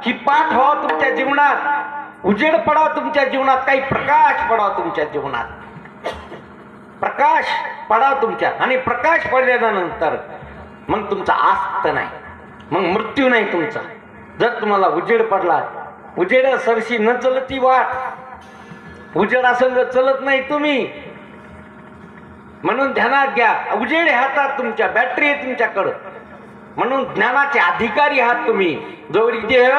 ही पाठ व्हावं तुमच्या जीवनात. उजेड पडावा तुमच्या जीवनात. काही प्रकाश पडावा तुमच्या जीवनात. प्रकाश पडाव तुमच्या. आणि प्रकाश पडल्यानंतर मग तुमचा आस्त नाही. मग मृत्यू नाही तुमचा. जर तुम्हाला उजेड पडला उजेड सरशी न चलती वाट उजेड असेल चलत नाही तुम्ही. म्हणून ध्यानात घ्या. उजेड हातात तुमच्या बॅटरी आहे तुमच्याकडं. म्हणून ज्ञानाचे अधिकारी आहात तुम्ही. जोवरी देह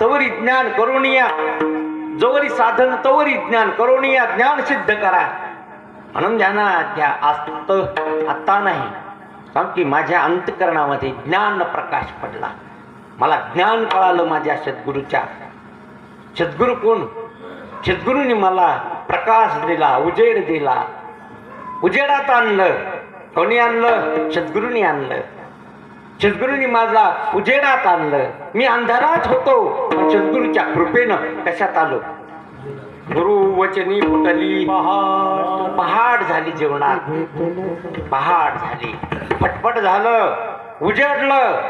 तवरी ज्ञान करुणिया या. साधन तवरी ज्ञान करुणिया ज्ञान सिद्ध करा. म्हणून ध्यानात घ्या आस्त आत्ता नाही. कारण की माझ्या अंतकरणामध्ये ज्ञान प्रकाश पडला. मला ज्ञान कळालं माझ्या सद्गुरूच्या. सद्गुरू कोण? सद्गुरूने मला प्रकाश दिला उजेड दिला. उजेडात आणलं. कोणी आणलं? सद्गुरूने आणलं. सद्गुरूंनी माझा उजेडात आणलं. मी अंधारात होतो पण सद्गुरूच्या कृपेनं कशात आलो? गुरु वचनी फुटली. पहाड झाली जेवणात पहाड झाली. फटफट झालं उजडलं.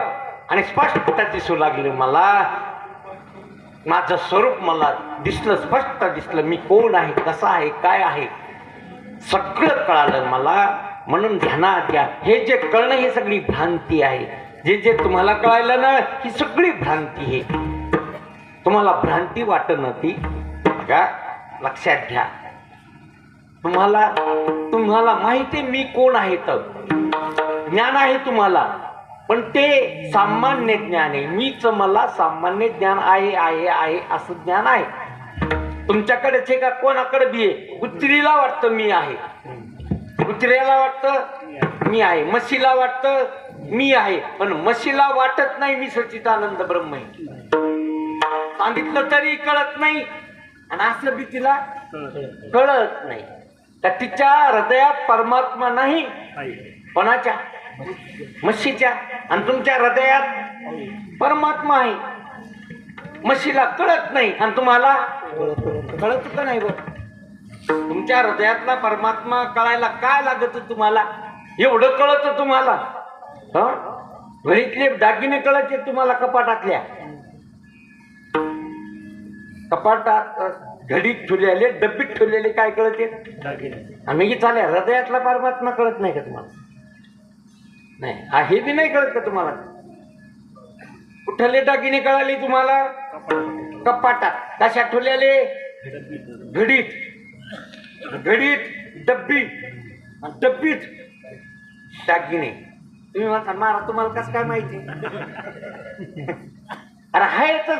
आणि स्पष्ट दिसू लागलं मला. माझं स्वरूप मला दिसलं स्पष्ट दिसलं. मी कोण आहे कसा आहे काय आहे? सगळं कळालं मला. म्हणून ध्यानात घ्या हे जे कळणं ही सगळी भ्रांती आहे. जे जे तुम्हाला कळायला ना ही सगळी भ्रांती आहे. तुम्हाला भ्रांती वाटत ती का लक्षात घ्या. तुम्हाला तुम्हाला माहिती आहे मी कोण आहे तर. ज्ञान आहे तुम्हाला पण ते सामान्य ज्ञान आहे. मीच मला सामान्य ज्ञान आहे आहे आहे असं ज्ञान आहे. तुमच्याकडेच आहे का? कोणाकडे बी आहे? कुत्रीला वाटतं मी आहे. कुत्र्याला वाटतं मी आहे. म्हशीला वाटतं मी आहे. पण म्हशीला वाटत नाही मी सच्चिदानंद ब्रह्म आहे सांगितलं तरी कळत नाही. आणि असं बी तिला कळत नाही. तर तिच्या हृदयात परमात्मा नाही. कोणाच्या? म्हशीच्या. आणि तुमच्या हृदयात परमात्मा आहे. म्हशीला कळत नाही. आणि तुम्हाला? कळत का नाही बघ तुमच्या हृदयातला परमात्मा कळायला काय लागत तुम्हाला? एवढं कळत तुम्हाला? हं? घरीतले दागिने कळत तुम्हाला कपाटातल्या? कपाटात घडीत ठेवलेले डब्बीत ठेवलेले काय कळते? आम्ही की चालेल हृदयातला परमात्मा कळत नाही का तुम्हाला? नाही हा हे बी नाही कळत का तुम्हाला? कुठले दागिने कळाले तुम्हाला? कपाटात. कशा ठेवलेले? घडीत. घडीत डब्बी आणि डब्बीत दागिने. तुम्ही म्हणता मारा तुम्हाला कसं काय माहिती? अरे हाय तर